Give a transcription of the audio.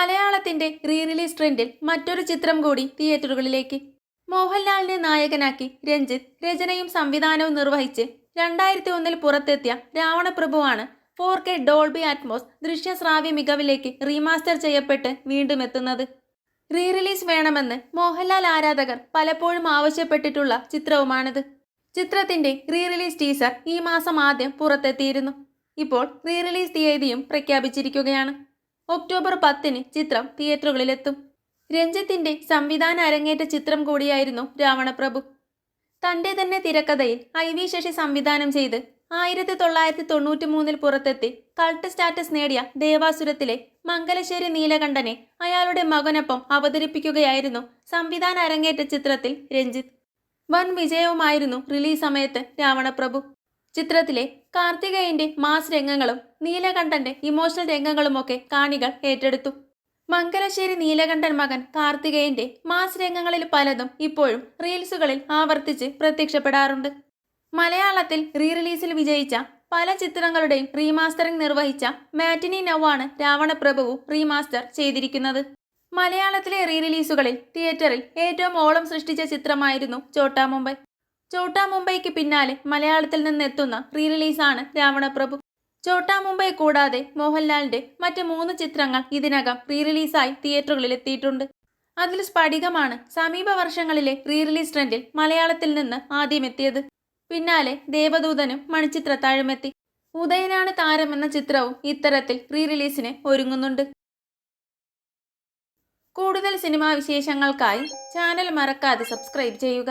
മലയാളത്തിന്റെ re release ട്രെൻഡിൽ മറ്റൊരു ചിത്രം കൂടി തിയേറ്ററുകളിലേക്ക്. മോഹൻലാലിനെ നായകനാക്കി രഞ്ജിത്ത് രചനയും സംവിധാനവും നിർവഹിച്ച് രണ്ടായിരത്തി ഒന്നിൽ പുറത്തെത്തിയ രാവണപ്രഭുവാണ് ഫോർ കെ ഡോൾബി അറ്റ്മോസ് ദൃശ്യശ്രാവ്യ മികവിലേക്ക് റീമാസ്റ്റർ ചെയ്യപ്പെട്ട് വീണ്ടും എത്തുന്നത്. റീ റിലീസ് വേണമെന്ന് മോഹൻലാൽ ആരാധകർ പലപ്പോഴും ആവശ്യപ്പെട്ടിട്ടുള്ള ചിത്രവുമാണിത്. ചിത്രത്തിന്റെ റീ റിലീസ് ടീസർ ഈ മാസം ആദ്യം പുറത്തെത്തിയിരുന്നു. ഇപ്പോൾ റീ റിലീസ് തീയതിയും പ്രഖ്യാപിച്ചിരിക്കുകയാണ്. ഒക്ടോബർ പത്തിന് ചിത്രം തിയേറ്ററുകളിലെത്തും. രഞ്ജിത്തിന്റെ സംവിധാന അരങ്ങേറ്റ ചിത്രം കൂടിയായിരുന്നു രാവണപ്രഭു. തന്റെ തന്നെ തിരക്കഥയിൽ ഐ വി ശശി സംവിധാനം ചെയ്ത് ആയിരത്തി തൊള്ളായിരത്തി തൊണ്ണൂറ്റി മൂന്നിൽ പുറത്തെത്തി കൾട്ട് സ്റ്റാറ്റസ് നേടിയ ദേവാസുരത്തിലെ മംഗലശ്ശേരി നീലകണ്ഠനെ അയാളുടെ മകനൊപ്പം അവതരിപ്പിക്കുകയായിരുന്നു സംവിധാന അരങ്ങേറ്റ ചിത്രത്തിൽ രഞ്ജിത്ത്. വൻ വിജയവുമായിരുന്നു റിലീസ് സമയത്ത് രാവണപ്രഭു. ചിത്രത്തിലെ കാർത്തികേയന്റെ മാസ് രംഗങ്ങളും നീലകണ്ഠന്റെ ഇമോഷണൽ രംഗങ്ങളുമൊക്കെ കാണികൾ ഏറ്റെടുത്തു. മംഗലശ്ശേരി നീലകണ്ഠൻ മകൻ കാർത്തികേയന്റെ മാസ് രംഗങ്ങളിൽ പലതും ഇപ്പോഴും റീൽസുകളിൽ ആവർത്തിച്ച് പ്രത്യക്ഷപ്പെടാറുണ്ട്. മലയാളത്തിൽ റീ റിലീസിൽ വിജയിച്ച പല ചിത്രങ്ങളുടെയും റീമാസ്റ്ററിംഗ് നിർവഹിച്ച മാറ്റിനി നവാണ് രാവണപ്രഭുവും റീമാസ്റ്റർ ചെയ്തിരിക്കുന്നത്. മലയാളത്തിലെ റീ റിലീസുകളിൽ തിയേറ്ററിൽ ഏറ്റവും ഓളം സൃഷ്ടിച്ച ചിത്രമായിരുന്നു ചോട്ടാ മുംബൈ. ചോട്ടാ മുംബൈക്ക് പിന്നാലെ മലയാളത്തിൽ നിന്നെത്തുന്ന റീ റിലീസാണ് രാവണപ്രഭു. ചോട്ടാ മുംബൈ കൂടാതെ മോഹൻലാലിന്റെ മറ്റ് മൂന്ന് ചിത്രങ്ങൾ ഇതിനകം റീ റിലീസായി തിയേറ്ററുകളിൽ എത്തിയിട്ടുണ്ട്. അതിൽ സ്ഫടികമാണ് സമീപ വർഷങ്ങളിലെ റീ റിലീസ് ട്രെൻഡിൽ മലയാളത്തിൽ നിന്ന് ആദ്യം എത്തിയത്. പിന്നാലെ ദേവദൂതനും മണിച്ചിത്ര താഴമെത്തി. ഉദയനാണ് താരം എന്ന ചിത്രവും ഇത്തരത്തിൽ റീ റിലീസിന് ഒരുങ്ങുന്നുണ്ട്. കൂടുതൽ സിനിമാ വിശേഷങ്ങൾക്കായി ചാനൽ മറക്കാതെ സബ്സ്ക്രൈബ് ചെയ്യുക.